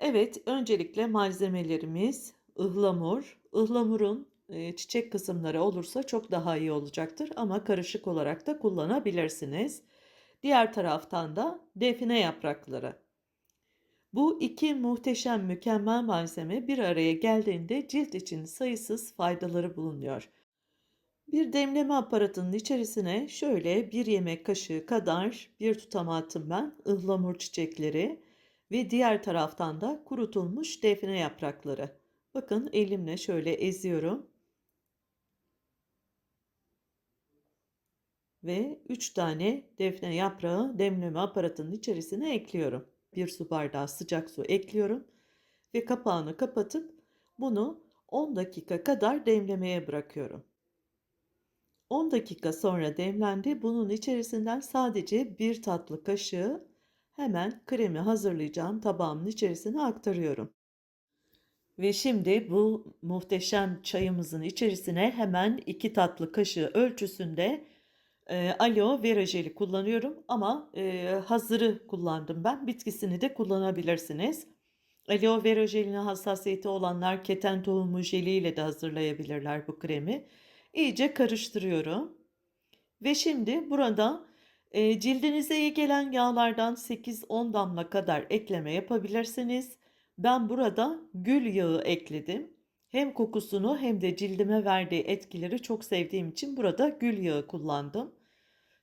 Evet, öncelikle malzemelerimiz ıhlamur. Ihlamurun çiçek kısımları olursa çok daha iyi olacaktır ama karışık olarak da kullanabilirsiniz. Diğer taraftan da define yaprakları. Bu iki muhteşem mükemmel malzeme bir araya geldiğinde cilt için sayısız faydaları bulunuyor. Bir demleme aparatının içerisine şöyle bir yemek kaşığı kadar bir tutama attım ben ıhlamur çiçekleri ve diğer taraftan da kurutulmuş defne yaprakları. Bakın elimle şöyle eziyorum ve 3 tane defne yaprağı demleme aparatının içerisine ekliyorum. Bir su bardağı sıcak su ekliyorum ve kapağını kapatıp bunu 10 dakika kadar demlemeye bırakıyorum. 10 dakika sonra demlendi. Bunun içerisinden sadece bir tatlı kaşığı hemen kremi hazırlayacağım tabağımın içerisine aktarıyorum. Ve şimdi bu muhteşem çayımızın içerisine hemen 2 tatlı kaşığı ölçüsünde e, aloe vera jeli kullanıyorum ama e, hazırı kullandım ben. Bitkisini de kullanabilirsiniz. Aloe vera jeline hassasiyeti olanlar keten tohumu jeliyle de hazırlayabilirler bu kremi. İyice karıştırıyorum. Ve şimdi burada e, cildinize iyi gelen yağlardan 8-10 damla kadar ekleme yapabilirsiniz. Ben burada gül yağı ekledim. Hem kokusunu hem de cildime verdiği etkileri çok sevdiğim için burada gül yağı kullandım.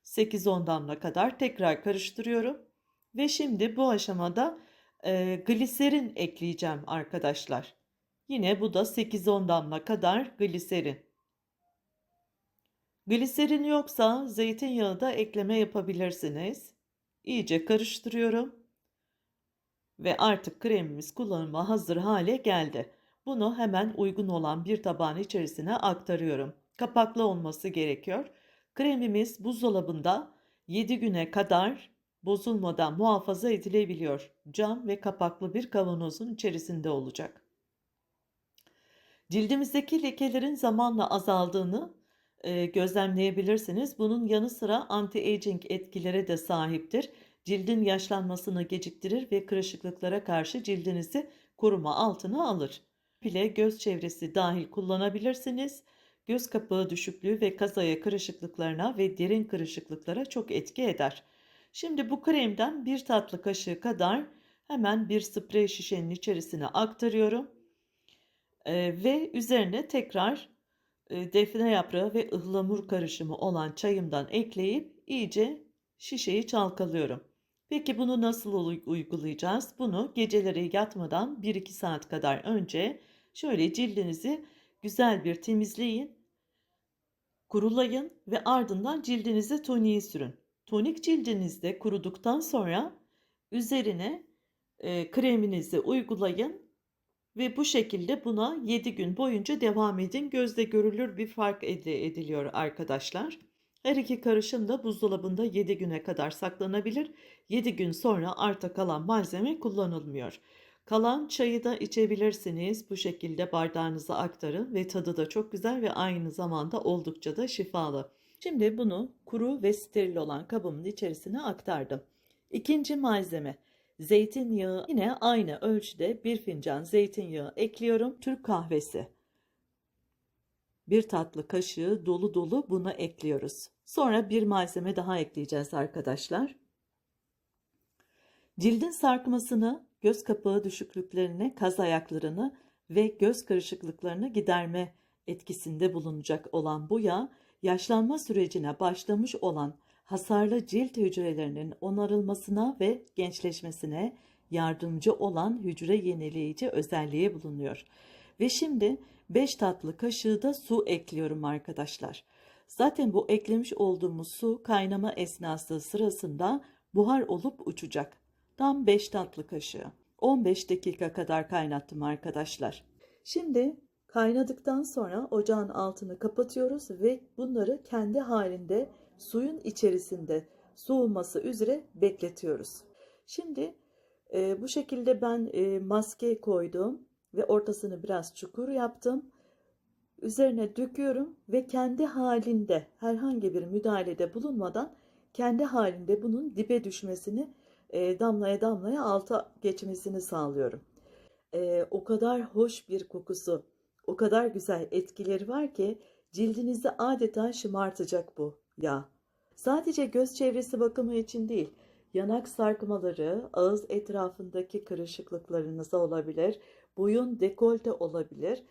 8-10 damla kadar tekrar karıştırıyorum. Ve şimdi bu aşamada e, gliserin ekleyeceğim arkadaşlar. Yine bu da 8-10 damla kadar gliserin. Gliserin yoksa zeytinyağı da ekleme yapabilirsiniz. İyice karıştırıyorum. Ve artık kremimiz kullanıma hazır hale geldi. Bunu hemen uygun olan bir tabağın içerisine aktarıyorum. Kapaklı olması gerekiyor. Kremimiz buzdolabında 7 güne kadar bozulmadan muhafaza edilebiliyor. Cam ve kapaklı bir kavanozun içerisinde olacak. Cildimizdeki lekelerin zamanla azaldığını gözlemleyebilirsiniz. Bunun yanı sıra anti-aging etkilere de sahiptir. Cildin yaşlanmasını geciktirir ve kırışıklıklara karşı cildinizi koruma altına alır. Bile göz çevresi dahil kullanabilirsiniz. Göz kapağı düşüklüğü ve kazaya kırışıklıklarına ve derin kırışıklıklara çok etki eder. Şimdi bu kremden bir tatlı kaşığı kadar hemen bir sprey şişenin içerisine aktarıyorum. Ee, ve üzerine tekrar defne yaprağı ve ıhlamur karışımı olan çayımdan ekleyip iyice şişeyi çalkalıyorum. Peki bunu nasıl uygulayacağız? Bunu geceleri yatmadan 1-2 saat kadar önce şöyle cildinizi güzel bir temizleyin, kurulayın ve ardından cildinize toniği sürün. Tonik cildinizde kuruduktan sonra üzerine e, kreminizi uygulayın ve bu şekilde buna 7 gün boyunca devam edin. Gözde görülür bir fark ediliyor arkadaşlar. Her iki karışım da buzdolabında 7 güne kadar saklanabilir. 7 gün sonra arta kalan malzeme kullanılmıyor. Kalan çayı da içebilirsiniz. Bu şekilde bardağınıza aktarın ve tadı da çok güzel ve aynı zamanda oldukça da şifalı. Şimdi bunu kuru ve steril olan kabımın içerisine aktardım. İkinci malzeme Zeytinyağı yine aynı ölçüde bir fincan zeytinyağı ekliyorum. Türk kahvesi. Bir tatlı kaşığı dolu dolu buna ekliyoruz. Sonra bir malzeme daha ekleyeceğiz arkadaşlar. Cildin sarkmasını, göz kapağı düşüklüklerini, kaz ayaklarını ve göz karışıklıklarını giderme etkisinde bulunacak olan bu yağ, yaşlanma sürecine başlamış olan hasarlı cilt hücrelerinin onarılmasına ve gençleşmesine yardımcı olan hücre yenileyici özelliği bulunuyor. Ve şimdi 5 tatlı kaşığı da su ekliyorum arkadaşlar. Zaten bu eklemiş olduğumuz su kaynama esnası sırasında buhar olup uçacak. Tam 5 tatlı kaşığı. 15 dakika kadar kaynattım arkadaşlar. Şimdi kaynadıktan sonra ocağın altını kapatıyoruz ve bunları kendi halinde suyun içerisinde soğuması üzere bekletiyoruz. Şimdi e, bu şekilde ben e, maske koydum ve ortasını biraz çukur yaptım. Üzerine döküyorum ve kendi halinde herhangi bir müdahalede bulunmadan kendi halinde bunun dibe düşmesini e, damlaya damlaya alta geçmesini sağlıyorum. Ee, o kadar hoş bir kokusu, o kadar güzel etkileri var ki cildinizi adeta şımartacak bu yağ. Sadece göz çevresi bakımı için değil, yanak sarkmaları, ağız etrafındaki kırışıklıklarınıza olabilir, boyun dekolte olabilir.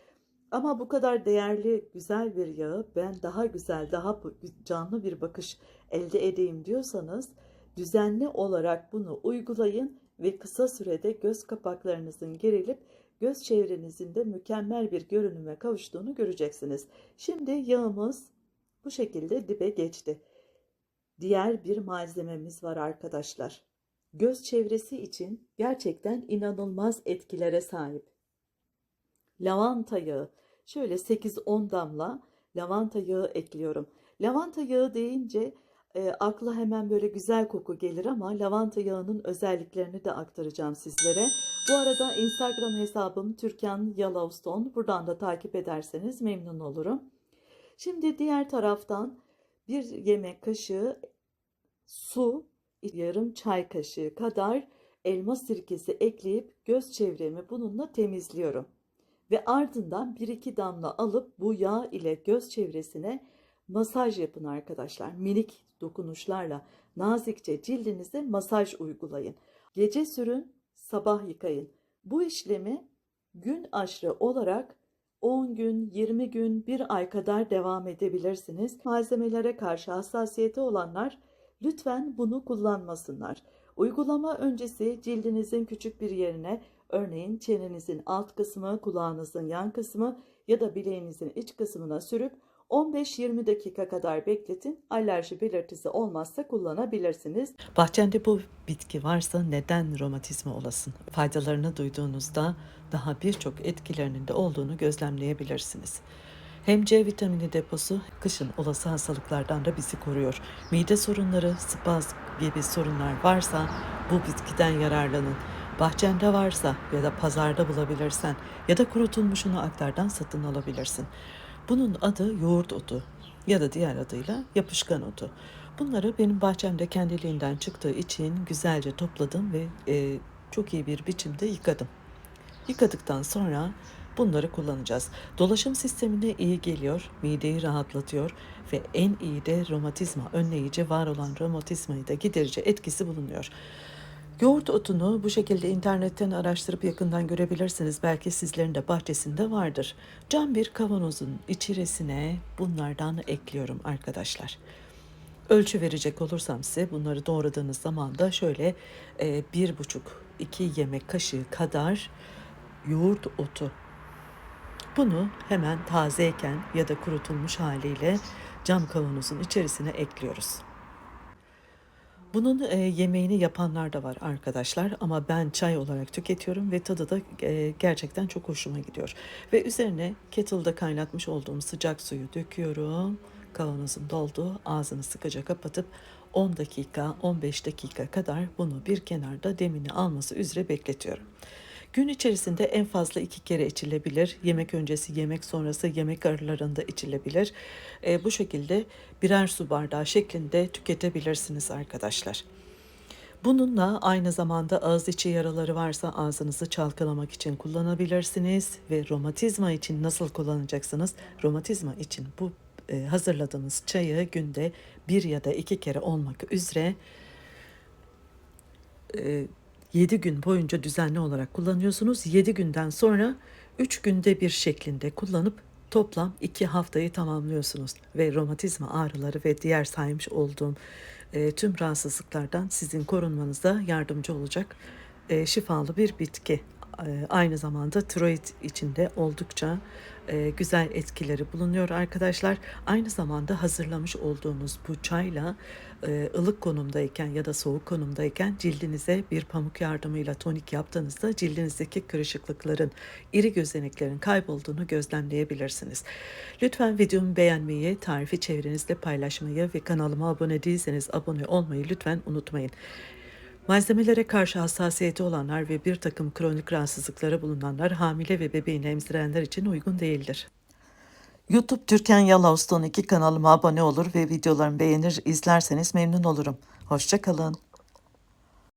Ama bu kadar değerli, güzel bir yağı ben daha güzel, daha canlı bir bakış elde edeyim diyorsanız düzenli olarak bunu uygulayın ve kısa sürede göz kapaklarınızın gerilip göz çevrenizin de mükemmel bir görünüme kavuştuğunu göreceksiniz. Şimdi yağımız bu şekilde dibe geçti. Diğer bir malzememiz var arkadaşlar. Göz çevresi için gerçekten inanılmaz etkilere sahip. Lavanta yağı. Şöyle 8-10 damla lavanta yağı ekliyorum. Lavanta yağı deyince e, akla hemen böyle güzel koku gelir ama lavanta yağının özelliklerini de aktaracağım sizlere. Bu arada Instagram hesabım Türkan Yellowstone. Buradan da takip ederseniz memnun olurum. Şimdi diğer taraftan bir yemek kaşığı su, yarım çay kaşığı kadar elma sirkesi ekleyip göz çevremi bununla temizliyorum. Ve ardından 1-2 damla alıp bu yağ ile göz çevresine masaj yapın arkadaşlar. Minik dokunuşlarla nazikçe cildinize masaj uygulayın. Gece sürün, sabah yıkayın. Bu işlemi gün aşırı olarak 10 gün, 20 gün, 1 ay kadar devam edebilirsiniz. Malzemelere karşı hassasiyeti olanlar lütfen bunu kullanmasınlar. Uygulama öncesi cildinizin küçük bir yerine örneğin çenenizin alt kısmı, kulağınızın yan kısmı ya da bileğinizin iç kısmına sürüp 15-20 dakika kadar bekletin. Alerji belirtisi olmazsa kullanabilirsiniz. Bahçende bu bitki varsa neden romatizma olasın? Faydalarını duyduğunuzda daha birçok etkilerinin de olduğunu gözlemleyebilirsiniz. Hem C vitamini deposu kışın olası hastalıklardan da bizi koruyor. Mide sorunları, spazm gibi sorunlar varsa bu bitkiden yararlanın. Bahçende varsa ya da pazarda bulabilirsen ya da kurutulmuşunu aktardan satın alabilirsin. Bunun adı yoğurt otu ya da diğer adıyla yapışkan otu. Bunları benim bahçemde kendiliğinden çıktığı için güzelce topladım ve e, çok iyi bir biçimde yıkadım. Yıkadıktan sonra bunları kullanacağız. Dolaşım sistemine iyi geliyor, mideyi rahatlatıyor ve en iyi de romatizma önleyici var olan romatizmayı da giderici etkisi bulunuyor. Yoğurt otunu bu şekilde internetten araştırıp yakından görebilirsiniz. Belki sizlerin de bahçesinde vardır. Cam bir kavanozun içerisine bunlardan ekliyorum arkadaşlar. Ölçü verecek olursam size bunları doğradığınız zaman da şöyle bir buçuk iki yemek kaşığı kadar yoğurt otu. Bunu hemen tazeyken ya da kurutulmuş haliyle cam kavanozun içerisine ekliyoruz. Bunun e, yemeğini yapanlar da var arkadaşlar ama ben çay olarak tüketiyorum ve tadı da e, gerçekten çok hoşuma gidiyor. Ve üzerine kettle'da kaynatmış olduğum sıcak suyu döküyorum. Kavanozun doldu. Ağzını sıkıca kapatıp 10 dakika 15 dakika kadar bunu bir kenarda demini alması üzere bekletiyorum. Gün içerisinde en fazla iki kere içilebilir. Yemek öncesi, yemek sonrası, yemek aralarında içilebilir. E, bu şekilde birer su bardağı şeklinde tüketebilirsiniz arkadaşlar. Bununla aynı zamanda ağız içi yaraları varsa ağzınızı çalkalamak için kullanabilirsiniz ve romatizma için nasıl kullanacaksınız? Romatizma için bu e, hazırladığınız çayı günde bir ya da iki kere olmak üzere e, 7 gün boyunca düzenli olarak kullanıyorsunuz. 7 günden sonra 3 günde bir şeklinde kullanıp toplam 2 haftayı tamamlıyorsunuz. Ve romatizma ağrıları ve diğer saymış olduğum e, tüm rahatsızlıklardan sizin korunmanıza yardımcı olacak e, şifalı bir bitki. E, aynı zamanda tiroid içinde oldukça e, güzel etkileri bulunuyor arkadaşlar. Aynı zamanda hazırlamış olduğunuz bu çayla e, ılık konumdayken ya da soğuk konumdayken cildinize bir pamuk yardımıyla tonik yaptığınızda cildinizdeki kırışıklıkların, iri gözeneklerin kaybolduğunu gözlemleyebilirsiniz. Lütfen videomu beğenmeyi, tarifi çevrenizde paylaşmayı ve kanalıma abone değilseniz abone olmayı lütfen unutmayın. Malzemelere karşı hassasiyeti olanlar ve bir takım kronik rahatsızlıkları bulunanlar hamile ve bebeğini emzirenler için uygun değildir. YouTube Türkan Yellowstone 2 kanalıma abone olur ve videolarımı beğenir izlerseniz memnun olurum. Hoşçakalın.